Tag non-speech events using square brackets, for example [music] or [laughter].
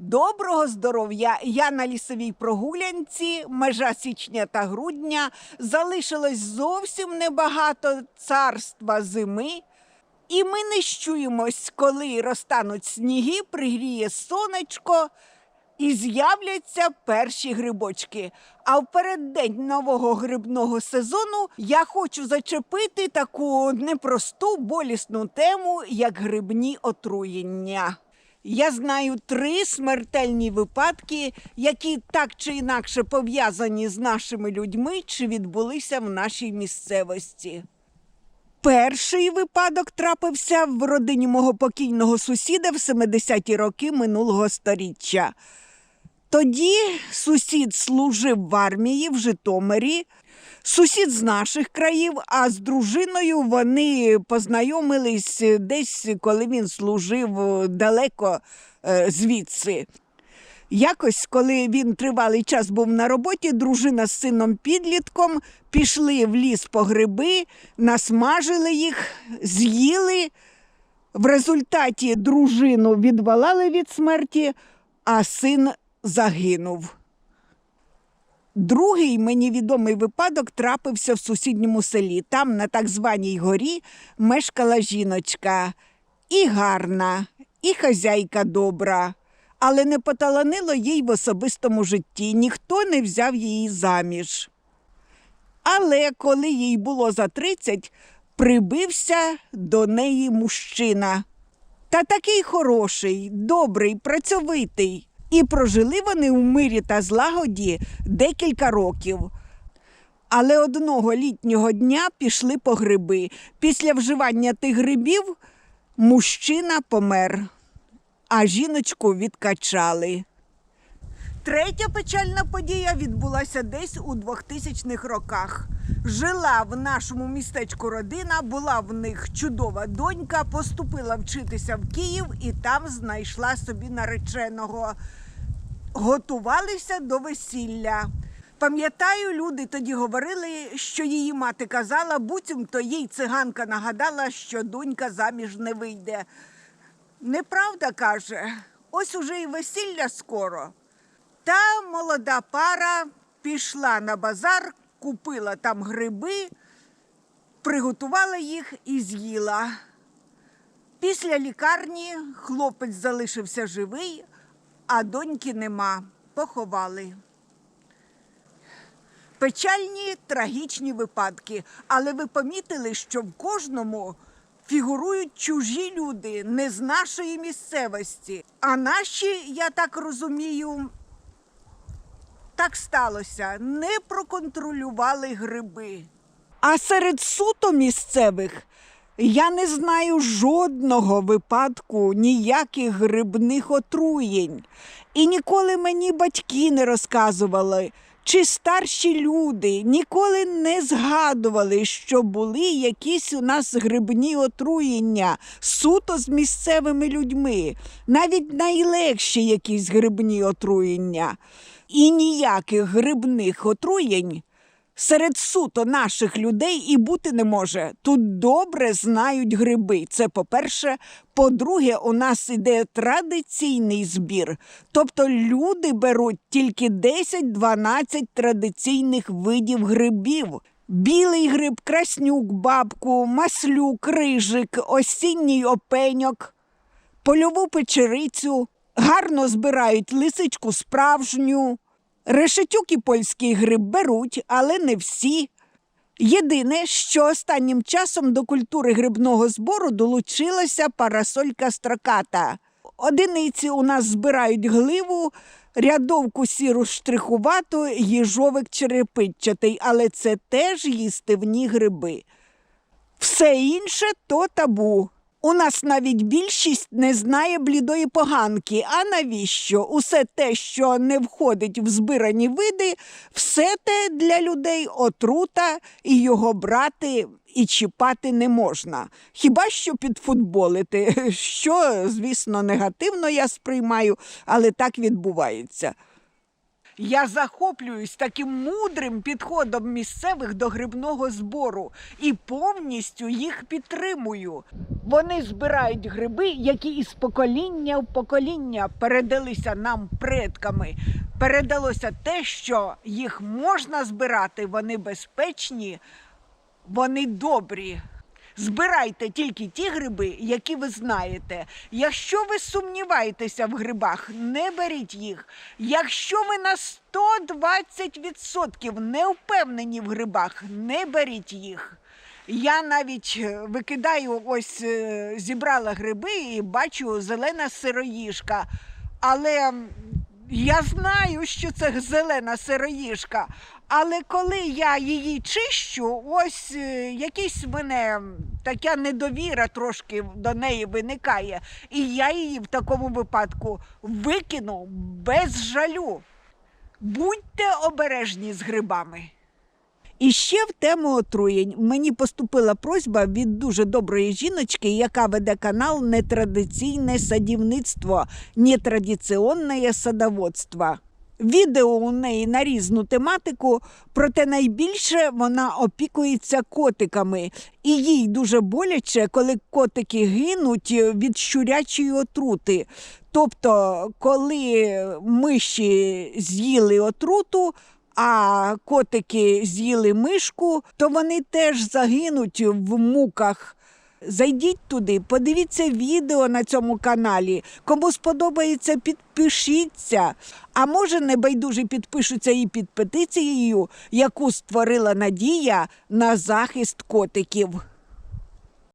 Доброго здоров'я! Я на лісовій прогулянці, межа січня та грудня. Залишилось зовсім небагато царства зими. І ми не щуємось, коли розтануть сніги, пригріє сонечко і з'являться перші грибочки. А в переддень нового грибного сезону я хочу зачепити таку непросту болісну тему, як грибні отруєння. Я знаю три смертельні випадки, які так чи інакше пов'язані з нашими людьми чи відбулися в нашій місцевості. Перший випадок трапився в родині мого покійного сусіда в 70-ті роки минулого сторіччя. Тоді сусід служив в армії в Житомирі, сусід з наших країв, а з дружиною вони познайомились десь, коли він служив далеко е, звідси. Якось, коли він тривалий час був на роботі, дружина з сином підлітком пішли в ліс по гриби, насмажили їх, з'їли. В результаті дружину відвалали від смерті, а син загинув. Другий мені відомий випадок трапився в сусідньому селі. Там, на так званій горі, мешкала жіночка. І гарна, і хазяйка добра. Але не поталанило їй в особистому житті, ніхто не взяв її заміж. Але коли їй було за 30, прибився до неї мужчина. Та такий хороший, добрий, працьовитий. І прожили вони у мирі та злагоді декілька років. Але одного літнього дня пішли по гриби. Після вживання тих грибів мужчина помер, а жіночку відкачали. Третя печальна подія відбулася десь у 2000-х роках. Жила в нашому містечку родина, була в них чудова донька, поступила вчитися в Київ і там знайшла собі нареченого. Готувалися до весілля. Пам'ятаю, люди тоді говорили, що її мати казала, буцімто їй циганка нагадала, що донька заміж не вийде. Неправда каже, ось уже і весілля скоро. Та молода пара пішла на базар, купила там гриби, приготувала їх і з'їла. Після лікарні хлопець залишився живий, а доньки нема. Поховали. Печальні трагічні випадки, але ви помітили, що в кожному фігурують чужі люди, не з нашої місцевості. А наші, я так розумію, так сталося, не проконтролювали гриби. А серед суто місцевих я не знаю жодного випадку ніяких грибних отруєнь. І ніколи мені батьки не розказували, чи старші люди ніколи не згадували, що були якісь у нас грибні отруєння суто з місцевими людьми, навіть найлегші якісь грибні отруєння. І ніяких грибних отруєнь серед суто наших людей і бути не може. Тут добре знають гриби. Це по-перше. По-друге, у нас іде традиційний збір. Тобто люди беруть тільки 10-12 традиційних видів грибів. Білий гриб, краснюк, бабку, маслюк, рижик, осінній опеньок, польову печерицю, гарно збирають лисичку справжню. Решетюк і польський гриб беруть, але не всі. Єдине, що останнім часом до культури грибного збору долучилася парасолька строката. Одиниці у нас збирають гливу, рядовку сіру штрихувату, їжовик черепичатий, але це теж їстивні гриби. Все інше то табу. У нас навіть більшість не знає блідої поганки. А навіщо? Усе те, що не входить в збирані види, все те для людей отрута, і його брати і чіпати не можна. Хіба що підфутболити, [laughs] що, звісно, негативно я сприймаю, але так відбувається. Я захоплююсь таким мудрим підходом місцевих до грибного збору і повністю їх підтримую. Вони збирають гриби, які із покоління в покоління передалися нам предками. Передалося те, що їх можна збирати, вони безпечні, вони добрі. Збирайте тільки ті гриби, які ви знаєте. Якщо ви сумніваєтеся в грибах, не беріть їх. Якщо ви на 120% не впевнені в грибах, не беріть їх. Я навіть е, викидаю, ось е, зібрала гриби і бачу зелена сироїжка. Але я знаю, що це зелена сироїжка. Але коли я її чищу, ось е, якийсь мене така недовіра трошки до неї виникає. І я її в такому випадку викину без жалю. Будьте обережні з грибами. І ще в тему отруєнь мені поступила просьба від дуже доброї жіночки, яка веде канал Нетрадиційне садівництво, нетрадиційне садоводство. Відео у неї на різну тематику, проте найбільше вона опікується котиками, і їй дуже боляче, коли котики гинуть від щурячої отрути. Тобто, коли миші з'їли отруту, а котики з'їли мишку, то вони теж загинуть в муках. Зайдіть туди, подивіться відео на цьому каналі. Кому сподобається, підпишіться. А може, небайдужі підпишуться і під петицією, яку створила Надія на захист котиків.